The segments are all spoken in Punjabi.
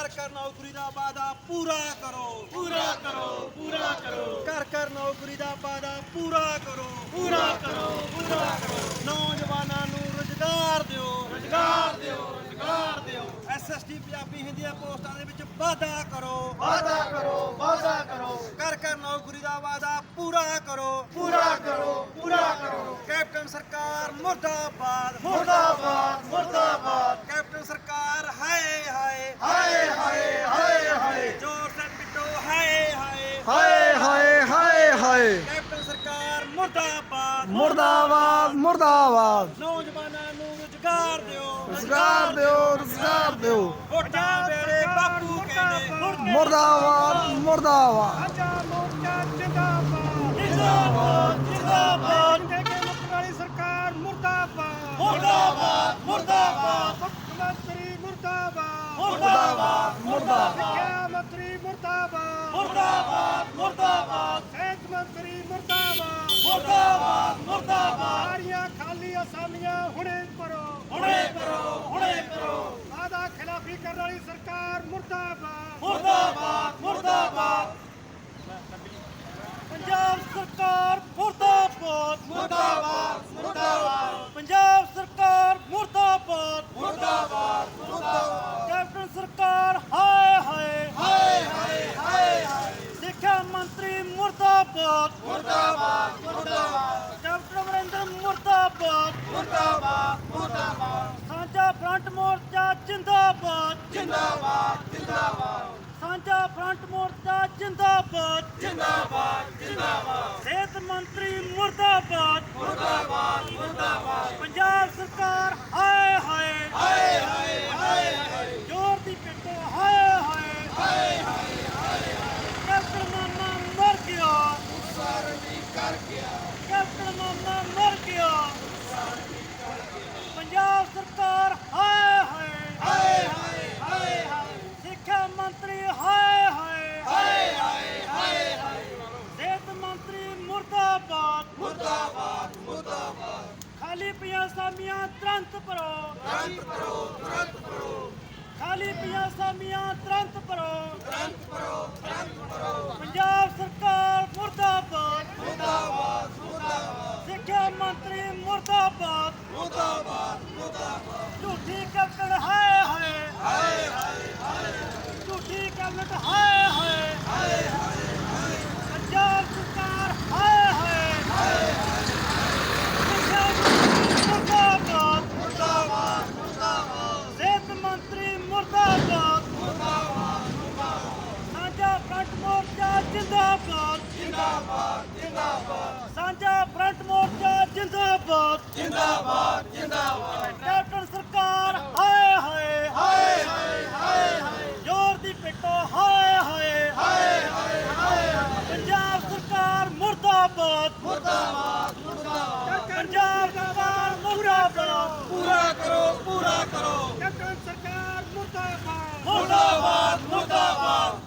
ਘਰ ਘਰ ਨੌਕਰੀ ਦਾ ਵਾਅਦਾ ਪੂਰਾ ਕਰੋ। ਪੂਰਾ ਕਰੋ ਪੂਰਾ ਕਰੋ। ਘਰ ਘਰ ਨੌਕਰੀ ਦਾ ਵਾਅਦਾ ਪੂਰਾ ਕਰੋ। ਪੂਰਾ ਕਰੋ ਪੂਰਾ ਕਰੋ। ਨੌਜਵਾਨਾਂ ਨੂੰ ਰੁਜ਼ਗਾਰ ਦਿਓ। ਰੁਜ਼ਗਾਰ ਦਿਓ ਰੁਜ਼ਗਾਰ ਦਿਓ। ਐਸਐਸਟੀ ਪੰਜਾਬੀ ਹਿੰਦੀਆਂ ਪੋਸਟਾਂ ਦੇ ਵਿੱਚ ਵਾਅਦਾ ਕਰੋ। ਵਾਅਦਾ ਕਰੋ ਵਾਅਦਾ ਕਰੋ। ਘਰ ਘਰ ਨੌਕਰੀ ਦਾ ਵਾਅਦਾ ਪੂਰਾ ਕਰੋ। ਪੂਰਾ ਕਰੋ ਪੂਰਾ ਕਰੋ। ਕੈਪਟਨ ਸਰਕਾਰ ਮੁਰਦਾਬਾਦ ਮੁਰਦਾਬਾਦ ਕੈਪਟਨ ਸਰਕਾਰ ਹਾਏ ਹਾਏ ਹਾਏ ਹਾਏ ਹਾਏ ਹਾਏ ਜੋਰ ਸੇ ਪਿੱਟੋ ਹਾਏ ਹਾਏ ਹਾਏ ਹਾਏ ਹਾਏ ਹਾਏ ਕੈਪਟਨ ਸਰਕਾਰ ਮੁਰਦਾਬਾਦ ਮੁਰਦਾਬਾਦ ਮੁਰਦਾਬਾਦ। ਨੌਜਵਾਨਾਂ ਨੂੰ ਰੁਜ਼ਗਾਰ ਦਿਓ ਰੁਜ਼ਗਾਰ ਦਿਓ ਰੁਜ਼ਗਾਰ ਦਿਓ। ਵੋਟਾਂ ਵੇਲੇ ਬਾਪੂ ਕਹਿੰਦੇ ਮੁਰਦਾਬਾਦ। ਮੁਰਦਾਬਾਦ ਆਜਾ ਮੋਰਚਾ ਜਿੰਦਾਬਾਦ। ਜਿੰਦਾਬਾਦ ਜਿੰਦਾਬਾਦ। ਵਾਲੀ ਸਰਕਾਰ ਮੁਰਦਾਬਾਦ। ਮੁਰਦਾਬਾਦ ਮੁਰਦਾਬਾਦ। ਮੰਤਰੀ ਮੁਰਦਾਬਾਦ। ਮੁਰਦਾਬਾਦ ਮੁਰਦਾਬਾਦ। ਸਿੱਖਿਆ ਮੰਤਰੀ ਮੁਰਦਾਬਾਦ। ਮੁਰਦਾਬਾਦ ਮੁਰਦਾਬਾਦ। ਸਿਹਤ ਮੰਤਰੀ ਮੁਰਦਾਬਾਦ ਮੁਰਦਾਬਾਦ ਮੁਰਦਾਬਾਦ ਸਾਰੀਆਂ ਖਾਲੀ ਅਸਾਮੀਆਂ ਹੁਣੇ ਭਰੋ ਹੁਣੇ ਕਰੋ ਹੁਣੇ ਕਰੋ। ਵਾਅਦਾ ਖਿਲਾਫੀ ਕਰਨ ਵਾਲੀ ਸਰਕਾਰ ਮੁਰਦਾਬਾਦ। ਮੁਰਦਾਬਾਦ ਮੁਰਦਾਬਾਦ। ਪੰਜਾਬ ਸਰਕਾਰ ਮੁਰਦਾਬਾਦ ਮੁਰਦਾਬਾਦ ਮੁਰਦਾਬਾਦ ਪੰਜਾਬ ਸਰਕਾਰ ਮੁਰਦਾਬਾਦ ਮੁਰਦਾਬਾਦ ਮੁਰਦਾਬਾਦ ਕੈਪਟਨ ਸਰਕਾਰ ਹਾਏ ਹਾਏ ਹਾਏ ਹਾਏ ਹਾਏ ਹਾਏ ਸਿੱਖਿਆ ਮੰਤਰੀ ਮੁਰਦਾਬਾਦ। ਮੁਰਦਾਬਾਦ ਮੁਰਦਾਬਾਦ। ਕੈਪਟਨ ਅਮਰਿੰਦਰ ਮੁਰਦਾਬਾਦ। ਮੁਰਦਾਬਾਦ ਮੁਰਦਾਬਾਦ। ਸਾਂਝਾ ਫਰੰਟ ਮੋਰਚਾ ਜਿੰਦਾਬਾਦ। ਜਿੰਦਾਬਾਦ ਜਿੰਦਾਬਾਦ। ਸਾਂਝਾ ਫਰੰਟ ਮੋਰਚਾ ਜਿੰਦਾਬਾਦ। ਜਿੰਦਾਬਾਦ ਜਿੰਦਾਬਾਦ। ਸਿਹਤ ਮੰਤਰੀ ਮੁਰਦਾਬਾਦ। ਮੁਰਦਾਬਾਦ ਪੰਜਾਬ ਸਰਕਾਰ ਹਾਏ ਹਾਏ ਹਾਏ ਹਾਏ ਹਾਏ ਜੋਰ ਦੀ ਪਿੱਟੋ ਹਾਏ ਹਾਏ ਹਾਏ ਹਾਏ ਕੈਪਟਨ ਮਾਮਾ ਮਰ ਗਿਆ ਸਾਰਣੀ ਕਰ ਗਿਆ ਕੈਪਟਨ ਮਾਮਾ ਮਰ ਗਿਆ। ਪੰਜਾਬ ਸਰਕਾਰ ਹਾਏ ਹਾਏ। ਹਾਏ ਹਾਏ ਹਾਏ ਹਾਏ। ਸਿੱਖਿਆ ਮੰਤਰੀ ਹਾਏ ਹਾਏ। ਹਾਏ ਹਾਏ ਹਾਏ ਹਾਏ। ਸਿਹਤ ਮੰਤਰੀ ਮੁਰਦਾਬਾਦ। ਮੁਰਦਾਬਾਦ ਮੁਰਦਾਬਾਦ। ਖਾਲੀ ਪਈਆਂ ਸਾਮੀਆਂ ਤੁਰੰਤ ਭਰੋ। ਤੁਰੰਤ ਭਰੋ ਤੁਰੰਤ ਭਰੋ। ਖਾਲੀ ਪਈਆਂ ਸਾਮੀਆਂ ਤੁਰੰਤ ਭਰੋ। ਤੁਰੰਤ ਭਰੋ ਤੁਰੰਤ ਭਰੋ ਪੰਜਾਬ ਸਰਕਾਰ ਮੁਰਦਾਬਾਦ ਮੁਰਦਾਬਾਦ ਮੁਰਦਾਬਾਦ ਸਿੱਖਿਆ ਮੰਤਰੀ ਮੁਰਦਾਬਾਦ ਝੂਠੀ ਕੈਪਟਨ ਹਾਏ ਹਾਏ ਹਾਏ ਹਾਏ ਝੂਠੀ ਕੈਬਨਿਟ ਹਾਏ ਹਾਏ ਹਾਏ ਹਾਏ ਪੰਜਾਬ ਸਰਕਾਰ ਹਾਏ ਹਾਏ ਹਾਏ ਮੁਰਦਾਬਾਦ ਮੁਰਦਾਬਾਦ ਮੁਰਦਾਬਾਦ ਸਿਹਤ ਮੰਤਰੀ ਮੁਰਦਾਬਾਦ ਮੁਰਦਾਬਾਦ ਸਾਂਝਾ ਫਰੰਟ ਮੋਰਚਾ ਜਿੰਦਾਬਾਦ ਜਿੰਦਾਬਾਦ ਜਿੰਦਾਬਾਦ ਸਾਂਝਾ ਫਰੰਟ ਮੋਰਚਾ ਜਿੰਦਾਬਾਦ ਕੈਪਟਨ ਸਰਕਾਰ ਹਾਏ ਹਾਏ ਹਾਏ ਹਾਏ ਹਾਏ ਹਾਏ ਜ਼ੋਰ ਦੀ ਪਿੱਟੋ ਹਾਏ ਹਾਏ ਹਾਏ ਹਾਏ ਹਾਏ ਪੰਜਾਬ ਸਰਕਾਰ ਮੁਰਦਾਬਾਦ ਮੁਰਦਾਬਾਦ ਮੁਰਦਾਬਾਦ ਪੰਜਾਬ ਸਰਕਾਰ ਮੁਰਦਾਬਾਦ ਪੂਰਾ ਕਰੋ ਪੂਰਾ ਕਰੋ ਕੈਪਟਨ ਸਰਕਾਰ ਮੁਰਦਾਬਾਦ ਮੁਰਦਾਬਾਦ ਮੁਰਦਾਬਾਦ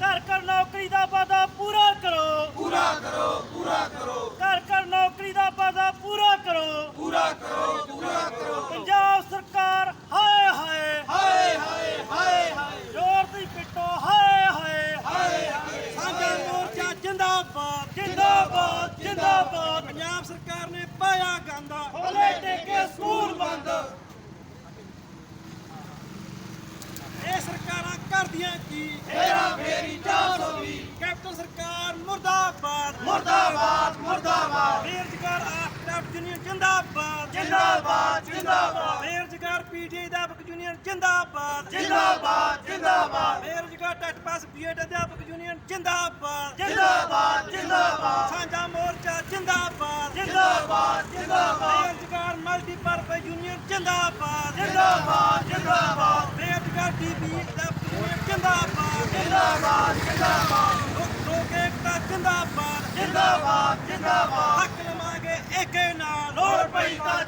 ਘਰ ਘਰ ਨੌਕਰੀ ਦਾ ਵਾਅਦਾ ਪੂਰਾ ਕਰੋ ਪੂਰਾ ਕਰੋ ਪੂਰਾ ਕਰੋ ਘਰ ਘਰ ਨੌਕਰੀ ਦਾ ਵਾਅਦਾ ਪੂਰਾ ਕਰੋ ਪੂਰਾ ਕਰੋ ਪੂਰਾ ਕਰੋ ਪੰਜਾਬ ਸਰਕਾਰ ਹਾਏ ਹਾਏ ਹਾਏ ਹਾਏ ਹਾਏ ਹਾਏ ਜ਼ੋਰ ਦੀ ਪਿੱਟੋ ਹਾਏ ਹਾਏ ਹਾਏ ਹਾਏ ਸਾਂਝਾ ਮੋਰਚਾ ਜਿੰਦਾਬਾਦ ਜਿੰਦਾਬਾਦ ਜਿੰਦਾਬਾਦ ਪੰਜਾਬ ਸਰਕਾਰ ਨੇ ਪਾਇਆ ਗਾਂਦਾ ਹੋਲੇ ਟੇਕੇ ਸਕੂਲ ਬੰਦ। ਇਹ ਸਰਕਾਰਾਂ ਕਰਦੀਆਂ ਕੀ? ਤੇਰਾ ਫੇਰੀ 420 ਕੈਪਟਨ ਸਰਕਾਰ ਮੁਰਦਾਬਾਦ। ਮੁਰਦਾਬਾਦ ਮੁਰਦਾਬਾਦ। ਬੇਰੁਜ਼ਗਾਰ ਆਫਟਰ ਯੂਨੀਅਨ ਜਿੰਦਾਬਾਦ। ਜਿੰਦਾਬਾਦ, ਜਿੰਦਾਬਾਦ। ਪੀਟੀ ਅਧਿਆਪਕ ਯੂਨੀਅਨ ਜਿੰਦਾਬਾਦ। ਜਿੰਦਾਬਾਦ, ਜਿੰਦਾਬਾਦ। ਬੇਰੁਜ਼ਗਾਰ ਟੈਟ ਪਾਸ ਬੀਐਡ ਅਧਿਆਪਕ ਯੂਨੀਅਨ ਜਿੰਦਾਬਾਦ। ਜਿੰਦਾਬਾਦ, ਜਿੰਦਾਬਾਦ। ਸਾਂਝਾ ਮੋਰਚਾ ਜਿੰਦਾਬਾਦ। ਜਿੰਦਾਬਾਦ, ਜਿੰਦਾਬਾਦ। ਬੇਰੁਜ਼ਗਾਰ ਮਲਟੀਪਰਪਸ ਯੂਨੀਅਨ ਜਿੰਦਾਬਾਦ। ਜਿੰਦਾਬਾਦ, ਜਿੰਦਾਬਾਦ। ਬੇਰੁਜ਼ਗਾਰ ਡੀਬੀ ਅਧਿਆਪਕ ਯੂਨੀਅਨ ਜਿੰਦਾਬਾਦ। ਜਿੰਦਾਬਾਦ ਜਿੰਦਾਬਾਦ। ਲੋਕ ਏਕਤਾ ਜਿੰਦਾਬਾਦ। ਜਿੰਦਾਬਾਦ ਜਿੰਦਾਬਾਦ। ਹੱਕ ਲਵਾਂਗੇ ਏਕੇ ਨਾਲ। ਲੋੜ ਪਈ ਤਾਂ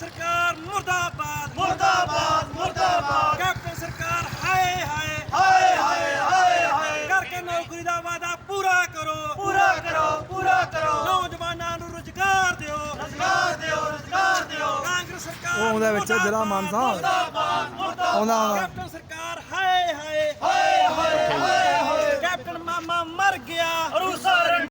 ਸਰਕਾਰ ਮੁਰਦਾਬਾਦ। ਮੁਰਦਾਬਾਦ ਮੁਰਦਾਬਾਦ। ਕੈਪਟਨ ਸਰਕਾਰ ਹਾਏ ਹਾਏ। ਹਾਏ ਹਾਏ ਹਾਏ ਹਾਏ। ਕਰਕੇ ਨੌਕਰੀ ਦਾ ਵਾਅਦਾ ਪੂਰਾ ਕਰੋ। ਪੂਰਾ ਕਰੋ ਪੂਰਾ ਕਰੋ। ਨੌਜਵਾਨਾਂ ਨੂੰ ਰੁਜ਼ਗਾਰ ਦਿਓ। ਰੁਜ਼ਗਾਰ ਦਿਓ ਰੁਜ਼ਗਾਰ ਦਿਓ। ਕਾਂਗਰਸ ਸਰਕਾਰ ਉਹ ਉਹਦੇ ਵਿੱਚ ਜ਼ਿਲ੍ਹਾ ਮਾਨਸਾ ਮੁਰਦਾਬਾਦ ਮੁਰਦਾਬਾਦ। ਆਉਂਦਾ ਕੈਪਟਨ ਸਰਕਾਰ ਹਾਏ। ਹਾਏ ਹਾਏ ਹਾਏ ਹਾਏ। ਕੈਪਟਨ ਮਾਮਾ ਮਰ ਗਿਆ।